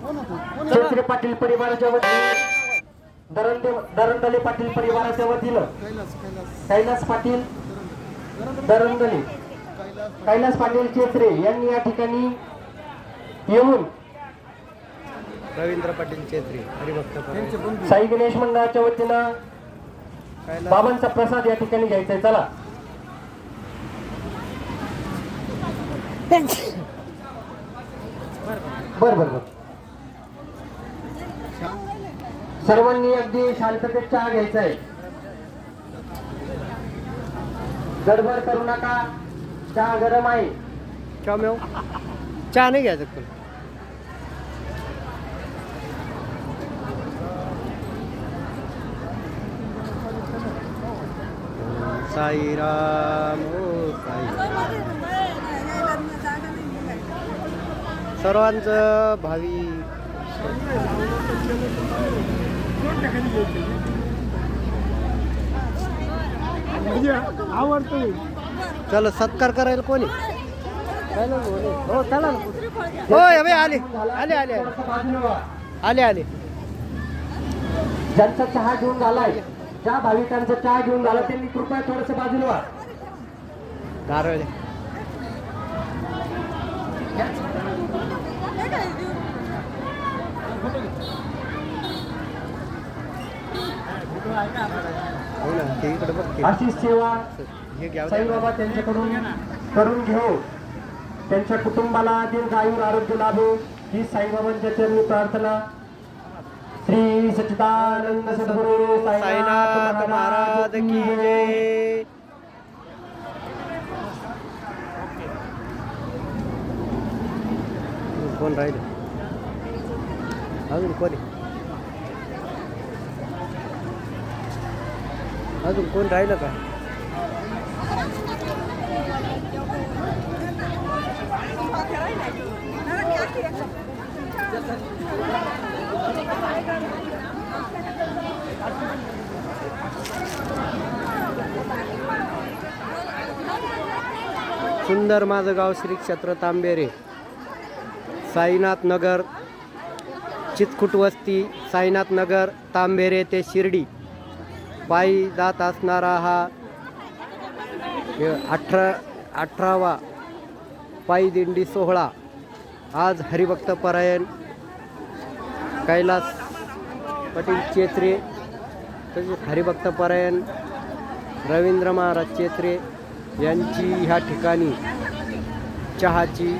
चौधरी पाटील परिवाराच्या वतीने दरंदे दरंदले पाटील परिवाराच्या वतीनं कैलास पाटील दरंदले कैलास पाटील चेत्रे यांनी या ठिकाणी येऊन रवींद्र पाटील चेत्री. साई गणेश मंडळाच्या वतीनं बाबांचा प्रसाद या ठिकाणी घ्यायचा आहे. चला. बर बर बर. सर्वांनी अगदी शांततेत चहा घ्यायचा आहे. गडबड करू नका. चहा गरम आहे. चहा मेव चहा नाही घ्यायचं पण साईराम ओ साई सर्वांचं भावी चला सत्कार करायला कोणी हो चला ना हो अबे आले आले आले आले. आले आले ज्यांचा चहा घेऊन झालाय ज्या भाविकांचा चहा घेऊन झाला त्यांनी कृपया थोडस बाजूला व्हा. हो इकडे बघ ते. अशी सेवा हे घ्यावं साईबाबा त्यांच्याकडून करून घेऊ. त्यांच्या कुटुंबाला दीर्घायुर आरोग्य लाभो. ही साईबाबांच्या चरणी प्रार्थना. श्री सच्चिदानंद सद्गुरु साईनाथ महाराज की जय. कोण राहिले? अजून कोणी? अजून कोण राहिलं का? सुंदर माझं गाव श्री क्षेत्र तांबेरे. साईनाथ नगर चितकुट वस्ती साईनाथ नगर तांबेरे ते शिर्डी. पायी जात असणारा हा अठरा अठरावा पायी दिंडी सोहळा आज हरिभक्त परायण कैलास पाटील चेत्रे तसेच हरिभक्त परायण रवींद्र महाराज चेत्रे यांची ह्या ठिकाणी चहाची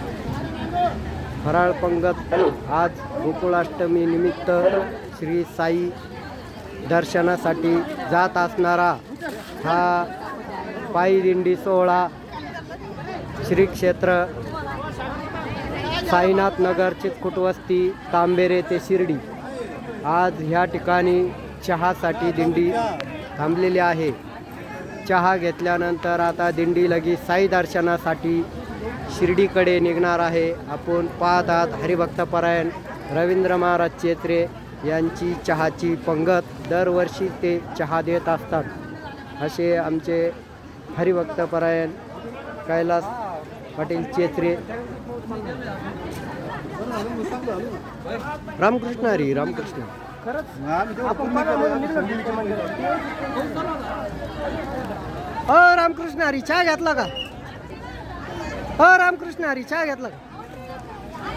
फराळ पंगत. आज गोकुळाष्टमी निमित्त श्री साई दर्शनासाठी जात असणारा हा पायी दिंडी सोहळा श्री क्षेत्र साईनाथ नगर चितकुटवस्ती तांबेरे ते शिर्डी. आज ह्या ठिकाणी चहासाठी दिंडी थांबलेली आहे. चहा घेतल्यानंतर आता दिंडी लगेच साई दर्शनासाठी शिर्डीकडे निघणार आहे. आपण पाहत आहात हरिभक्तपरायण रवींद्र महाराज चेत्रे यांची चहाची पंगत दरवर्षी ते चहा देत असतात. असे आमचे हरिभक्तपरायण कैलास पाटील चेत्रे. रामकृष्ण हरी रामकृष्ण. अ रामकृष्ण हरी चहा घेतला का? अ रामकृष्ण हरी चहा घेतला का?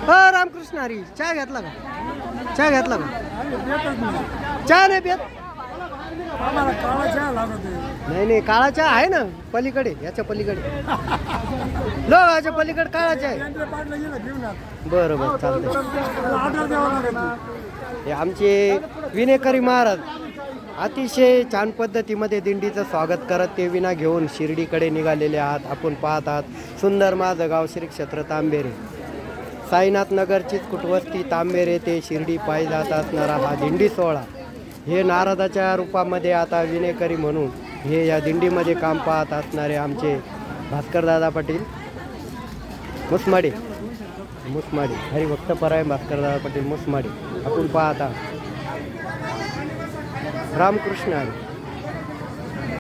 हो रामकृष्ण हरी चहा घेतला का? चहा घेतला का? चहा नाही पित नाही नाही काळा चहा आहे ना पलीकडे याच्या पलीकडे. लो याच्या पलीकडे काळा चहा आहे. बरं बरं चालतंय. हे आमचे विनेकरी महाराज अतिशय छान पद्धतीमध्ये दिंडीचं स्वागत करत ते विना घेऊन शिर्डीकडे निघालेले आहात. आपण पाहत आहात सुंदर माझं गाव श्री क्षेत्र तांबेरे. साईनाथनगरची कुटवस्ती तांबेरे ते शिर्डी पायी जात असणारा हा दिंडी सोहळा. हे नारदाच्या रूपामध्ये आता विनेकरी म्हणून हे या दिंडीमध्ये काम पाहत असणारे आमचे भास्करदादा पाटील मुसमाडे. मुसमाडी. हरिभक्तपराय भास्करदादा पाटील मुसमाडी. आपण पाहता. रामकृष्ण आहे